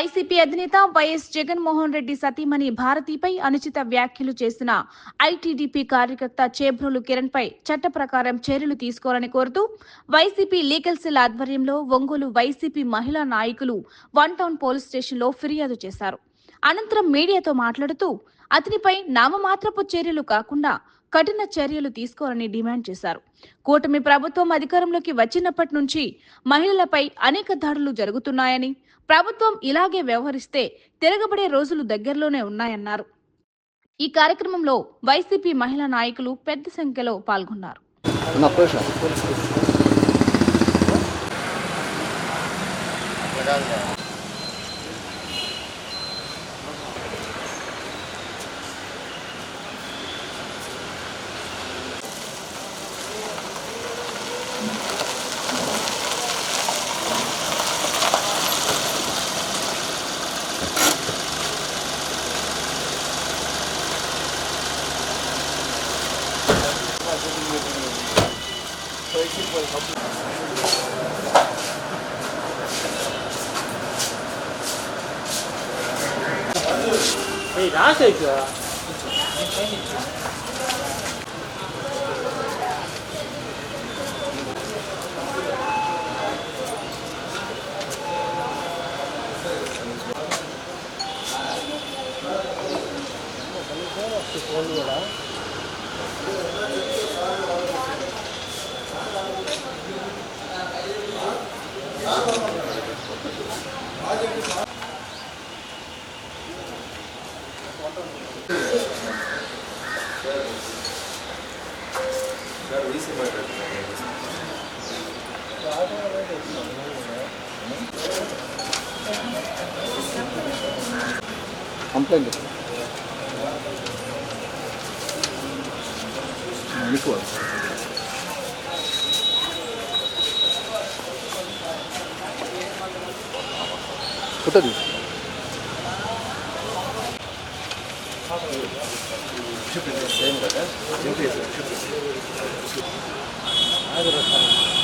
YCP అధినేత YS Jaganmohan Reddy సతీమణి భారతిపై అనుచిత వ్యాఖ్యలు చేసిన ఐటీడీపీ కార్యకర్త చేబ్రోలు కిరణ్ పై చట్ట ప్రకారం చర్యలు తీసుకోవాలని కోరుతూ వైసీపీ లీగల్ సెల్ ఆధ్వర్యంలో ఒంగోలు వైసీపీ మహిళా నాయకులు వన్ టౌన్ పోలీస్ స్టేషన్లో ఫిర్యాదు చేశారు. అనంతరం మీడియాతో మాట్లాడుతూ అతనిపై నామమాత్రపు చర్యలు కాకుండా కఠిన చర్యలు తీసుకోవాలని డిమాండ్ చేశారు. కూటమి ప్రభుత్వం అధికారంలోకి వచ్చినప్పటి నుంచి మహిళలపై అనేక దాడులు జరుగుతున్నాయని ప్రభుత్వం ఇలాగే వ్యవహరిస్తే తిరగబడే రోజులు దగ్గరలోనే ఉన్నాయన్నారు. ఈ కార్యక్రమంలో వైసీపీ మహిళా నాయకులు పెద్ద సంఖ్యలో పాల్గొన్నారు. வயசு இப்போ ஏய் ராசு வைக்கா ఫోన్ కూడా కంప్లైంట్ అనుకోవాలి కంప్లైంట్ మీకు ఫోటో తీసు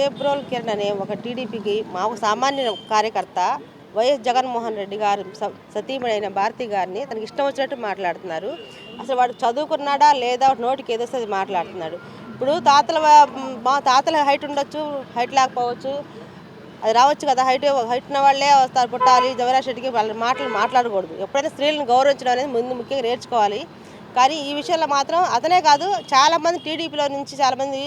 సేబ్రోల్ కిరణ్ అనే ఒక టీడీపీకి మా సామాన్య కార్యకర్త వైఎస్ జగన్మోహన్ రెడ్డి గారు స- సతీమణి భారతి గారిని తనకి ఇష్టం వచ్చినట్టు మాట్లాడుతున్నారు. అసలు వాడు చదువుకున్నాడా లేదా నోటికి ఏదొస్తుంది మాట్లాడుతున్నాడు. ఇప్పుడు తాతల మా తాతల హైట్ ఉండొచ్చు హైట్ లేకపోవచ్చు. అది రావచ్చు కదా హైట్ హైట్ ఉన్న వాళ్ళే వస్తారు పుట్టాలి జవరాజ్ రెడ్డికి వాళ్ళ మాటలు మాట్లాడకూడదు. ఎప్పుడైనా స్త్రీలను గౌరవించడం అనేది ముందు ముఖ్యంగా నేర్చుకోవాలి. కానీ ఈ విషయంలో మాత్రం అతనే కాదు చాలామంది టీడీపీలో నుంచి చాలామంది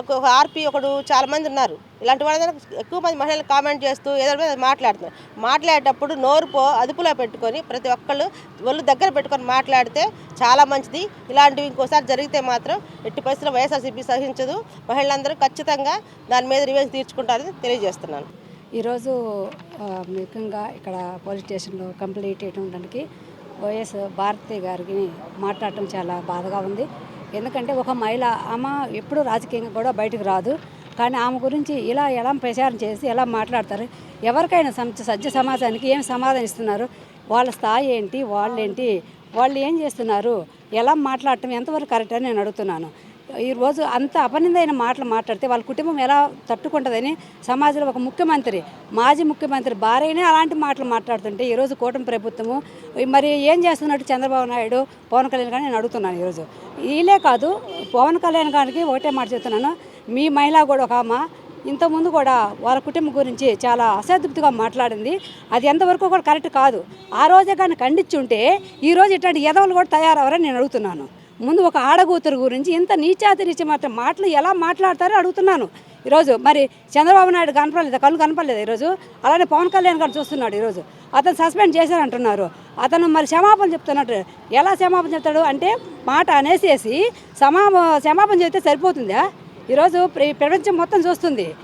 ఒక ఆర్పీ ఒకడు చాలామంది ఉన్నారు. ఇలాంటి వాళ్ళందరూ ఎక్కువ మంది మహిళలు కామెంట్ చేస్తూ ఏదో మాట్లాడుతున్నారు. మాట్లాడేటప్పుడు నోరు పో అదుపులో పెట్టుకొని ప్రతి ఒక్కళ్ళు ఒళ్ళు దగ్గర పెట్టుకొని మాట్లాడితే చాలా మంచిది. ఇలాంటివి ఇంకోసారి జరిగితే మాత్రం ఎట్టి పరిస్థితుల్లో వైఎస్ఆర్సీపీ సహించదు. మహిళలందరూ ఖచ్చితంగా దాని మీద రివెంజ్ తీర్చుకుంటారని తెలియజేస్తున్నాను. ఈరోజు ముఖ్యంగా ఇక్కడ పోలీస్ స్టేషన్లో కంప్లీట్ చేయడానికి వైఎస్ భారతి గారికి మాట్లాడటం చాలా బాధగా ఉంది. ఎందుకంటే ఒక మహిళ ఆమె ఎప్పుడు రాజకీయంగా కూడా బయటకు రాదు. కానీ ఆమె గురించి ఇలా ఎలా ప్రచారం చేసి ఎలా మాట్లాడతారు? ఎవరికైనా సమ- సజ్జ సమాజానికి ఏం సమాధానం ఇస్తున్నారు? వాళ్ళ స్థాయి ఏంటి? వాళ్ళేంటి? వాళ్ళు ఏం చేస్తున్నారు? ఎలా మాట్లాడటం ఎంతవరకు కరెక్ట్ అని నేను అడుగుతున్నాను. ఈరోజు అంత అపనిందైన మాటలు మాట్లాడితే వాళ్ళ కుటుంబం ఎలా తట్టుకుంటుందని సమాజంలో ఒక ముఖ్యమంత్రి మాజీ ముఖ్యమంత్రి భార్యనే అలాంటి మాటలు మాట్లాడుతుంటే ఈరోజు కూటమి ప్రభుత్వము మరి ఏం చేస్తున్నట్టు చంద్రబాబు నాయుడు పవన్ కళ్యాణ్ గారిని నేను అడుగుతున్నాను ఈరోజు వీళ్ళే కాదు పవన్ కళ్యాణ్ గారికి ఒకటే మాట చెప్తున్నాను మీ మహిళ కూడా ఒక ఆమె ఇంతకుముందు కూడా వాళ్ళ కుటుంబం గురించి చాలా అసంతృప్తిగా మాట్లాడింది అది ఎంతవరకు కూడా కరెక్ట్ కాదు. ఆ రోజే కానీ ఖండించుంటే ఈరోజు ఇట్లాంటి ఎదవలు కూడా తయారవరని నేను అడుగుతున్నాను. ముందు ఒక ఆడగూతురు గురించి ఇంత నీచాతిరీచి మాత్రం మాటలు ఎలా మాట్లాడతారో అడుగుతున్నాను. ఈరోజు మరి చంద్రబాబు నాయుడు కనపడలేదు కళ్ళు కనపడలేదు ఈరోజు. అలానే పవన్ కళ్యాణ్ గారు చూస్తున్నాడు ఈరోజు. అతను సస్పెండ్ చేశారంటున్నారు. అతను మరి క్షమాపణ చెప్తున్నట్టు ఎలా క్షమాపణ చెప్తాడు అంటే మాట అనేసేసి సమా క్షమాపణ చెప్తే సరిపోతుందా? ఈరోజు ప్రపంచం మొత్తం చూస్తుంది.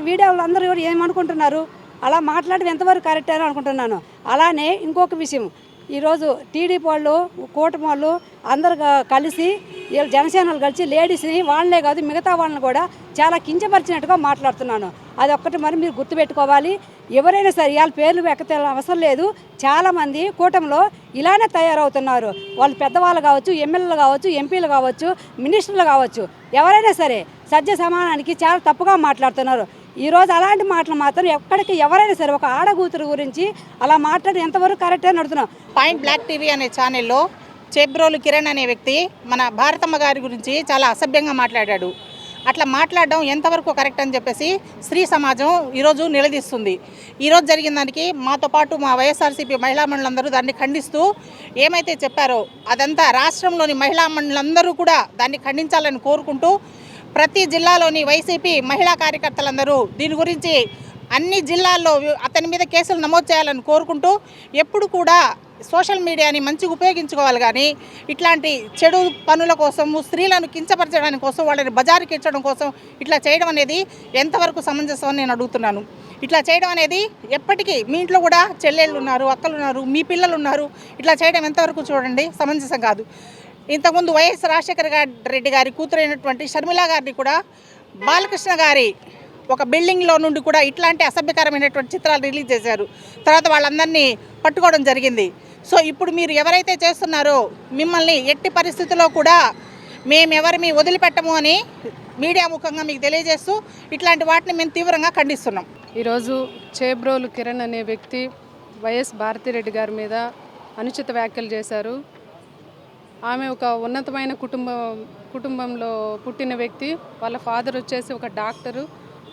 వీడియోలు అందరూ కూడా ఏమనుకుంటున్నారు? అలా మాట్లాడడం ఎంతవరకు కరెక్ట్ అని అనుకుంటున్నాను. అలానే ఇంకొక విషయం. ఈరోజు టీడీపీ వాళ్ళు కూటమి వాళ్ళు అందరు కలిసి వీళ్ళు జనసేనలు కలిసి లేడీస్ని వాళ్ళనే కాదు మిగతా వాళ్ళని కూడా చాలా కించపరిచినట్టుగా మాట్లాడుతున్నాను. అది ఒక్కటి మరి మీరు గుర్తుపెట్టుకోవాలి. ఎవరైనా సరే వాళ్ళ పేర్లు ఎక్కతే అవసరం లేదు. చాలామంది కూటమిలో ఇలానే తయారవుతున్నారు. వాళ్ళు పెద్దవాళ్ళు కావచ్చు ఎమ్మెల్యేలు కావచ్చు ఎంపీలు కావచ్చు మినిస్టర్లు కావచ్చు. ఎవరైనా సరే సత్య సమానానికి చాలా తప్పుగా మాట్లాడుతున్నారు. ఈరోజు అలాంటి మాటలు మాత్రం ఎక్కడికి ఎవరైనా సరే ఒక ఆడగూతురు గురించి అలా మాట్లాడి ఎంతవరకు కరెక్టే అని పాయింట్ బ్లాక్ టీవీ అనే ఛానల్లో చేబ్రోలు కిరణ్ అనే వ్యక్తి మన భారతమ్మ గారి గురించి చాలా అసభ్యంగా మాట్లాడాడు. అట్లా మాట్లాడడం ఎంతవరకు కరెక్ట్ అని చెప్పేసి స్త్రీ సమాజం ఈరోజు నిలదీస్తుంది. ఈరోజు జరిగిన దానికి మాతో పాటు మా వైఎస్ఆర్సీపీ మహిళా మండలందరూ దాన్ని ఖండిస్తూ ఏమైతే చెప్పారో అదంతా రాష్ట్రంలోని మహిళా మండలందరూ కూడా దాన్ని ఖండించాలని కోరుకుంటూ ప్రతి జిల్లాలోని వైసీపీ మహిళా కార్యకర్తలందరూ దీని గురించి అన్ని జిల్లాల్లో అతని మీద కేసులు నమోదు చేయాలని కోరుకుంటూ ఎప్పుడు కూడా సోషల్ మీడియాని మంచిగా ఉపయోగించుకోవాలి కానీ ఇట్లాంటి చెడు పనుల కోసము స్త్రీలను కించపరచడానికి కోసం వాళ్ళని బజారుకి ఇచ్చడం కోసం ఇట్లా చేయడం అనేది ఎంతవరకు సమంజసం అని నేను అడుగుతున్నాను. ఇట్లా చేయడం అనేది ఎప్పటికీ మీ ఇంట్లో కూడా చెల్లెళ్ళు ఉన్నారు అక్కలు ఉన్నారు మీ పిల్లలు ఉన్నారు ఇట్లా చేయడం ఎంతవరకు చూడండి సమంజసం కాదు. ఇంతకుముందు వైఎస్ రాజశేఖర్ గారి రెడ్డి గారి కూతురైనటువంటి షర్మిల గారిని కూడా బాలకృష్ణ గారి ఒక బిల్డింగ్లో నుండి కూడా ఇట్లాంటి అసభ్యకరమైనటువంటి చిత్రాలు రిలీజ్ చేశారు. తర్వాత వాళ్ళందరినీ పట్టుకోవడం జరిగింది. సో ఇప్పుడు మీరు ఎవరైతే చేస్తున్నారో మిమ్మల్ని ఎట్టి పరిస్థితుల్లో కూడా మేమెవరిని వదిలిపెట్టము అని మీడియా ముఖంగా మీకు తెలియజేస్తూ ఇట్లాంటి వాటిని మేము తీవ్రంగా ఖండిస్తున్నాం. ఈరోజు చేబ్రోలు కిరణ్ అనే వ్యక్తి వైఎస్ భారతిరెడ్డి గారి మీద అనుచిత వ్యాఖ్యలు చేశారు. ఆమె ఒక ఉన్నతమైన కుటుంబం కుటుంబంలో పుట్టిన వ్యక్తి. వాళ్ళ ఫాదర్ వచ్చేసి ఒక డాక్టరు.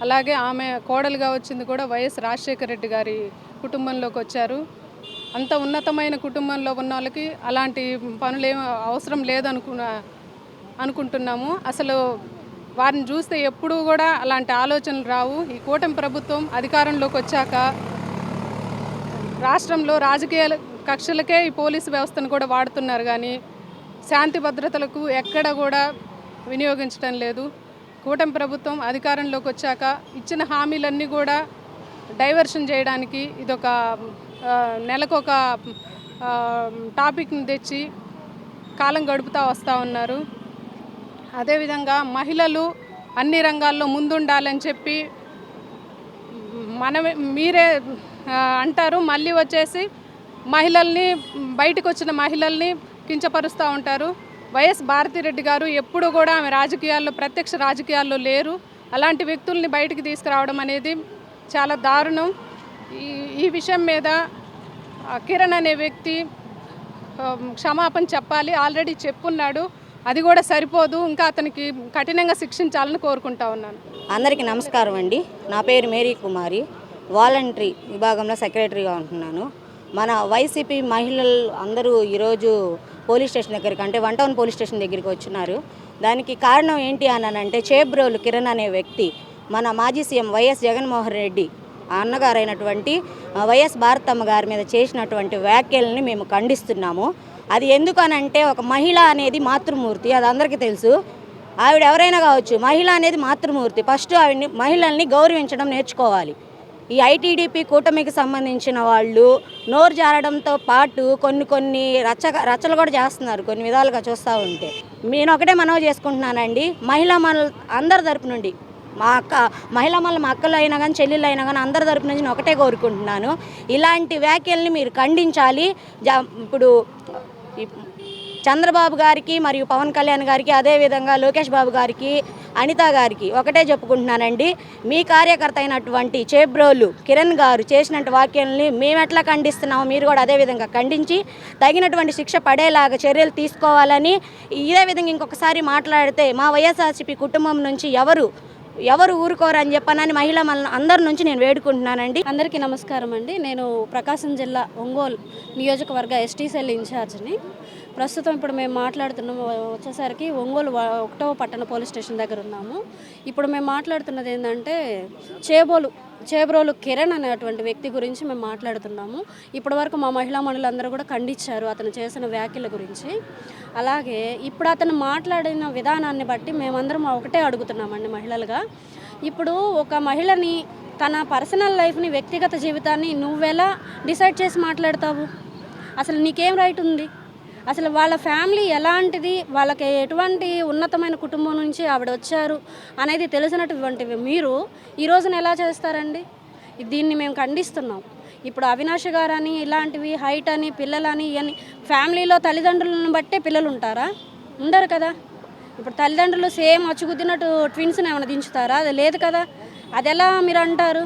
అలాగే ఆమె కోడలుగా వచ్చింది కూడా వైఎస్ రాజశేఖర రెడ్డి గారి కుటుంబంలోకి వచ్చారు. అంత ఉన్నతమైన కుటుంబంలో ఉన్న వాళ్ళకి అలాంటి పనులు అవసరం లేదనుకున్న అనుకుంటున్నాము. అసలు వారిని చూస్తే ఎప్పుడూ కూడా అలాంటి ఆలోచనలు రావు. ఈ కూటమి ప్రభుత్వం అధికారంలోకి వచ్చాక రాష్ట్రంలో రాజకీయ కక్షలకే ఈ పోలీసు వ్యవస్థను కూడా వాడుతున్నారు కానీ శాంతి భద్రతలకు ఎక్కడ కూడా వినియోగించడం లేదు. కూటమి ప్రభుత్వం అధికారంలోకి వచ్చాక ఇచ్చిన హామీలన్నీ కూడా డైవర్షన్ చేయడానికి ఇదొక నెలకొక టాపిక్ని తెచ్చి కాలం గడుపుతూ వస్తూ ఉన్నారు. అదేవిధంగా మహిళలు అన్ని రంగాల్లో ముందుండాలని చెప్పి మనమే మీరే అంటారు. మళ్ళీ వచ్చేసి మహిళల్ని బయటకు వచ్చిన మహిళల్ని కించపరుస్తూ ఉంటారు. వైఎస్ భారతిరెడ్డి గారు ఎప్పుడు కూడా ఆమె రాజకీయాల్లో ప్రత్యక్ష రాజకీయాల్లో లేరు. అలాంటి వ్యక్తుల్ని బయటికి తీసుకురావడం అనేది చాలా దారుణం. ఈ ఈ విషయం మీద కిరణ్ అనే వ్యక్తి క్షమాపణ చెప్పాలి. ఆల్రెడీ చెప్పున్నాడు. అది కూడా సరిపోదు. ఇంకా అతనికి కఠినంగా శిక్షించాలని కోరుకుంటా ఉన్నాను. అందరికీ నమస్కారం అండి. నా పేరు మేరీ కుమారి. వాలంటరీ విభాగంలో సెక్రటరీగా ఉంటున్నాను. మన వైసీపీ మహిళలు అందరూ ఈరోజు పోలీస్ స్టేషన్ దగ్గరికి అంటే వన్ టౌన్ పోలీస్ స్టేషన్ దగ్గరికి వచ్చినారు. దానికి కారణం ఏంటి అనంటే చేబ్రోలు కిరణ్ అనే వ్యక్తి మన మాజీ సీఎం వైఎస్ జగన్మోహన్ రెడ్డి ఆ అన్నగారైనటువంటి వైఎస్ భారతమ్మ గారి మీద చేసినటువంటి వ్యాఖ్యల్ని మేము ఖండిస్తున్నాము. అది ఎందుకనంటే ఒక మహిళ అనేది మాతృమూర్తి అది అందరికీ తెలుసు. ఆవిడ ఎవరైనా కావచ్చు మహిళ అనేది మాతృమూర్తి. ఫస్ట్ ఆవిడని మహిళల్ని గౌరవించడం నేర్చుకోవాలి. ఈ ఐటీడీపీ కూటమికి సంబంధించిన వాళ్ళు నోరు జారడంతో పాటు కొన్ని కొన్ని రచ్చ రచ్చలు కూడా చేస్తున్నారు కొన్ని విధాలుగా చూస్తూ ఉంటే. నేను ఒకటే మనవి చేసుకుంటున్నానండి. మహిళా మన అందరి తరపు నుండి మా అక్క మహిళా మళ్ళీ మా అక్కలు అయినా కానీ చెల్లెళ్ళు అయినా కానీ అందరి తరపు నుంచి నేను ఒకటే కోరుకుంటున్నాను. ఇలాంటి వ్యాఖ్యల్ని మీరు ఖండించాలి. జా ఇప్పుడు చంద్రబాబు గారికి మరియు పవన్ కళ్యాణ్ గారికి అదేవిధంగా లోకేష్ బాబు గారికి అనిత గారికి ఒకటే చెప్పుకుంటున్నానండి. మీ కార్యకర్త అయినటువంటి చేబ్రోలు కిరణ్ గారు చేసినటువంటి వాక్యాలని మేము ఎట్లా ఖండిస్తున్నామో మీరు కూడా అదే విధంగా ఖండించి తగినటువంటి శిక్ష పడేలాగా చర్యలు తీసుకోవాలని ఇదే విధంగా ఇంకొకసారి మాట్లాడితే మా వైఎస్ఆర్సీపీ కుటుంబం నుంచి ఎవరు ఎవరు ఊరుకోరని చెప్పనని మహిళ మన అందరి నుంచి నేను వేడుకుంటున్నానండి. అందరికీ నమస్కారం అండి. నేను ప్రకాశం జిల్లా ఒంగోలు నియోజకవర్గ ఎస్టీ సెల్ ఇన్ఛార్జ్ని. ప్రస్తుతం ఇప్పుడు మేము మాట్లాడుతున్నాము వచ్చేసరికి ఒంగోలు ఒకటో ఒకటవ పట్టణ పోలీస్ స్టేషన్ దగ్గర ఉన్నాము. ఇప్పుడు మేము మాట్లాడుతున్నది ఏంటంటే చేబోలు చేబ్రోలు కిరణ్ అనేటువంటి వ్యక్తి గురించి మేము మాట్లాడుతున్నాము. ఇప్పటివరకు మా మహిళా మనులందరూ కూడా ఖండించారు అతను చేసిన వ్యాఖ్యల గురించి. అలాగే ఇప్పుడు అతను మాట్లాడిన విధానాన్ని బట్టి మేమందరం ఒకటే అడుగుతున్నామండి మహిళలుగా. ఇప్పుడు ఒక మహిళని తన పర్సనల్ లైఫ్ని వ్యక్తిగత జీవితాన్ని నువ్వెలా డిసైడ్ చేసి మాట్లాడతావు? అసలు నీకేం రైట్ ఉంది? అసలు వాళ్ళ ఫ్యామిలీ ఎలాంటిది? వాళ్ళకి ఎటువంటి ఉన్నతమైన కుటుంబం నుంచి ఆవిడ వచ్చారు అనేది తెలిసినటువంటివి మీరు ఈ రోజున ఎలా చేస్తారండి? దీన్ని మేము ఖండిస్తున్నాం. ఇప్పుడు అవినాష్ గారని ఇలాంటివి హైట్ అని పిల్లలని ఇవన్నీ ఫ్యామిలీలో తల్లిదండ్రులను బట్టే పిల్లలు ఉంటారా ఉండరు కదా. ఇప్పుడు తల్లిదండ్రులు సేమ్ అచ్చుగుద్దినట్టు ట్విన్స్ని ఏమైనా దించుతారా? అది లేదు కదా. అది ఎలా మీరు అంటారు?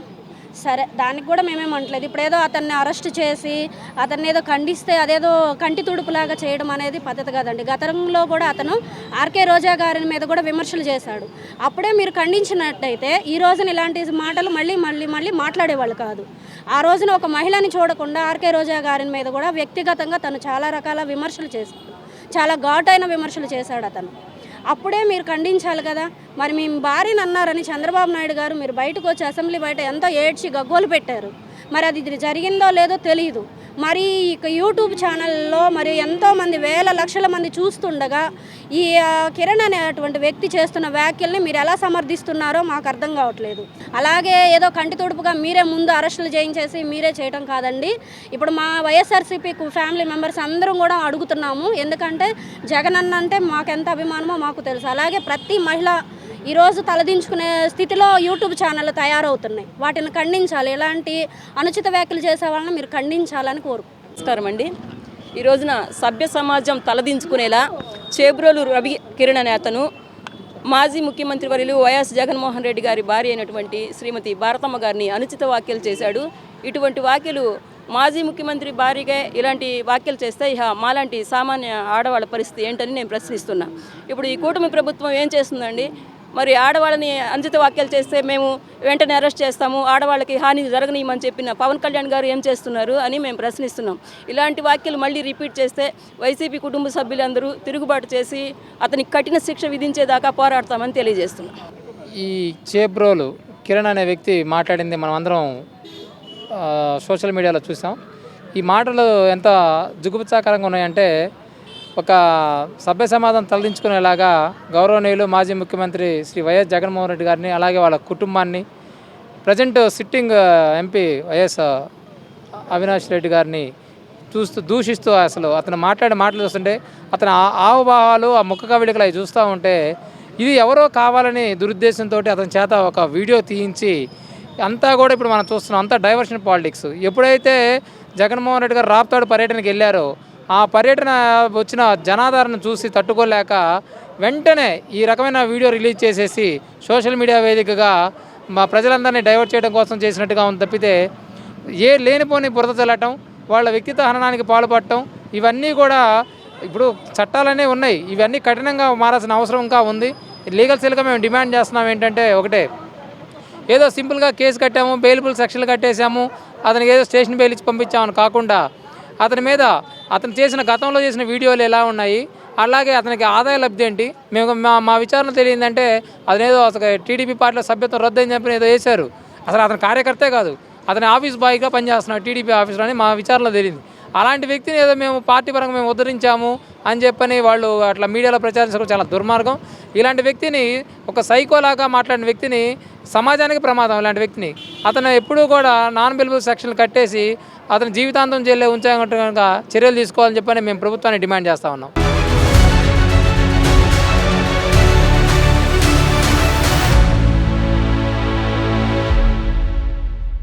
సరే దానికి కూడా మేమేమంటలేదు ఇప్పుడు ఏదో అతన్ని అరెస్ట్ చేసి అతన్ని ఏదో ఖండిస్తే అదేదో కంటి తుడుపులాగా చేయడం అనేది పద్ధతి కాదండి. గతంలో కూడా అతను ఆర్కే రోజా గారి మీద కూడా విమర్శలు చేశాడు. అప్పుడే మీరు ఖండించినట్టయితే ఈ రోజున ఇలాంటి మాటలు మళ్ళీ మళ్ళీ మళ్ళీ మాట్లాడేవాళ్ళు కాదు. ఆ రోజున ఒక మహిళని చూడకుండా ఆర్కే రోజా గారి మీద కూడా వ్యక్తిగతంగా తను చాలా రకాల విమర్శలు చేశాడు. చాలా ఘాటైన విమర్శలు చేశాడు అతను. అప్పుడే మీరు ఖండించాలి కదా. మరి మేము భార్యను అన్నారని చంద్రబాబు నాయుడు గారు మీరు బయటకు వచ్చి అసెంబ్లీ బయట ఎంతో ఏడ్చి గగ్గోలు పెట్టారు. మరి అది ఇది జరిగిందో లేదో తెలియదు మరి ఇక యూట్యూబ్ ఛానల్లో మరి ఎంతోమంది వేల లక్షల మంది చూస్తుండగా ఈ కిరణ్ అనేటువంటి వ్యక్తి చేస్తున్న వ్యాఖ్యల్ని మీరు ఎలా సమర్థిస్తున్నారో మాకు అర్థం కావట్లేదు. అలాగే ఏదో కంటి తుడుపుగా మీరే ముందు అరెస్టులు చేయించేసి మీరే చేయటం కాదండి. ఇప్పుడు మా వైఎస్ఆర్సీపీ ఫ్యామిలీ మెంబర్స్ అందరం కూడా అడుగుతున్నాము. ఎందుకంటే జగన్ అన్న అంటే మాకు ఎంత అభిమానమో మాకు తెలుసు. అలాగే ప్రతి మహిళ ఈరోజు తలదించుకునే స్థితిలో యూట్యూబ్ ఛానళ్ళు తయారవుతున్నాయి. వాటిని ఖండించాలి. ఎలాంటి అనుచిత వ్యాఖ్యలు చేసే వాళ్ళని మీరు ఖండించాలని కోరు. నమస్కారం అండి. ఈ రోజున సభ్య సమాజం తలదించుకునేలా చేబ్రోలు రవి కిరణ్ అనే అతను మాజీ ముఖ్యమంత్రి వర్యులు వైఎస్ జగన్మోహన్ రెడ్డి గారి భార్య అయినటువంటి శ్రీమతి భారతమ్మ గారిని అనుచిత వ్యాఖ్యలు చేశాడు. ఇటువంటి వ్యాఖ్యలు మాజీ ముఖ్యమంత్రి భార్యగా ఇలాంటి వ్యాఖ్యలు చేస్తే ఇహ మాలాంటి సామాన్య ఆడవాళ్ళ పరిస్థితి ఏంటని నేను ప్రశ్నిస్తున్నా. ఇప్పుడు ఈ కూటమి ప్రభుత్వం ఏం చేస్తుందండి? మరి ఆడవాళ్ళని అంజిత వ్యాఖ్యలు చేస్తే మేము వెంటనే అరెస్ట్ చేస్తాము ఆడవాళ్ళకి హాని జరగనీయమని చెప్పిన పవన్ కళ్యాణ్ గారు ఏం చేస్తున్నారు అని మేము ప్రశ్నిస్తున్నాం. ఇలాంటి వ్యాఖ్యలు మళ్ళీ రిపీట్ చేస్తే వైసీపీ కుటుంబ సభ్యులందరూ తిరుగుబాటు చేసి అతనికి కఠిన శిక్ష విధించేదాకా పోరాడతామని తెలియజేస్తున్నాం. ఈ చేబ్రోలు కిరణ్ అనే వ్యక్తి మాట్లాడింది మనం అందరం సోషల్ మీడియాలో చూసాం. ఈ మాటలు ఎంత జుగుప్సాకరంగా ఉన్నాయంటే ఒక సభ్య సమాధానం తలదించుకునేలాగా గౌరవనీయులు మాజీ ముఖ్యమంత్రి శ్రీ వైఎస్ జగన్మోహన్ రెడ్డి గారిని అలాగే వాళ్ళ కుటుంబాన్ని present sitting MP YS Avinash Reddy గారిని చూస్తూ దూషిస్తూ అసలు అతను మాట్లాడే మాటలు చూస్తుంటే అతని ఆ- ఆవుభావాలు ఆ ముఖ కవిడికలు అవి చూస్తూ ఉంటే ఇది ఎవరో కావాలని దురుద్దేశంతో అతని చేత ఒక వీడియో తీయించి అంతా కూడా ఇప్పుడు మనం చూస్తున్నాం అంతా డైవర్షన్ పాలిటిక్స్. ఎప్పుడైతే జగన్మోహన్ రెడ్డి గారు రాప్తాడు పర్యటనకి వెళ్ళారో ఆ పర్యటన వచ్చిన జనాదరణ చూసి తట్టుకోలేక వెంటనే ఈ రకమైన వీడియో రిలీజ్ చేసేసి సోషల్ మీడియా వేదికగా మా ప్రజలందరినీ డైవర్ట్ చేయడం కోసం చేసినట్టుగా ఉంది తప్పితే ఏ లేనిపోని బురద చల్లటం వాళ్ళ వ్యక్తిత్వ హననానికి పాల్పడటం ఇవన్నీ కూడా ఇప్పుడు చట్టాలనే ఉన్నాయి. ఇవన్నీ కఠినంగా మారాల్సిన అవసరం ఇంకా ఉంది. లీగల్ సెల్గా మేము డిమాండ్ చేస్తున్నాం ఏంటంటే ఒకటే ఏదో సింపుల్గా కేసు కట్టాము బెయిలబుల్ సెక్షన్లు కట్టేశాము అతనికి ఏదో స్టేషన్ బెయిల్ ఇచ్చి పంపించామని కాకుండా అతని మీద అతను చేసిన గతంలో చేసిన వీడియోలు ఎలా ఉన్నాయి? అలాగే అతనికి ఆదాయ లబ్ధి ఏంటి? మేము మా మా విచారణ తెలియదంటే అతనేదో అసలు టీడీపీ పార్టీలో సభ్యత్వం రద్దు అని చెప్పి ఏదో వేశారు అసలు అతని కార్యకర్తే కాదు. అతని ఆఫీస్ బాయ్గా పనిచేస్తున్నాడు టీడీపీ ఆఫీస్లో అని మా విచారణలో తెలియదు. అలాంటి వ్యక్తిని ఏదో మేము పార్టీ పరంగా మేము ఉద్ధరించాము అని చెప్పని వాళ్ళు అట్లా మీడియాలో ప్రచారించడం చాలా దుర్మార్గం. ఇలాంటి వ్యక్తిని ఒక సైకోలాగా మాట్లాడిన వ్యక్తిని సమాజానికి ప్రమాదం ఇలాంటి వ్యక్తిని అతను ఎప్పుడూ కూడా నాన్ బిలబుల్ సెక్షన్లు కట్టేసి అతను జీవితాంతం జైల్లో ఉంచాలంటే కనుక చర్యలు తీసుకోవాలని చెప్పని మేము ప్రభుత్వాన్ని డిమాండ్ చేస్తా ఉన్నాం.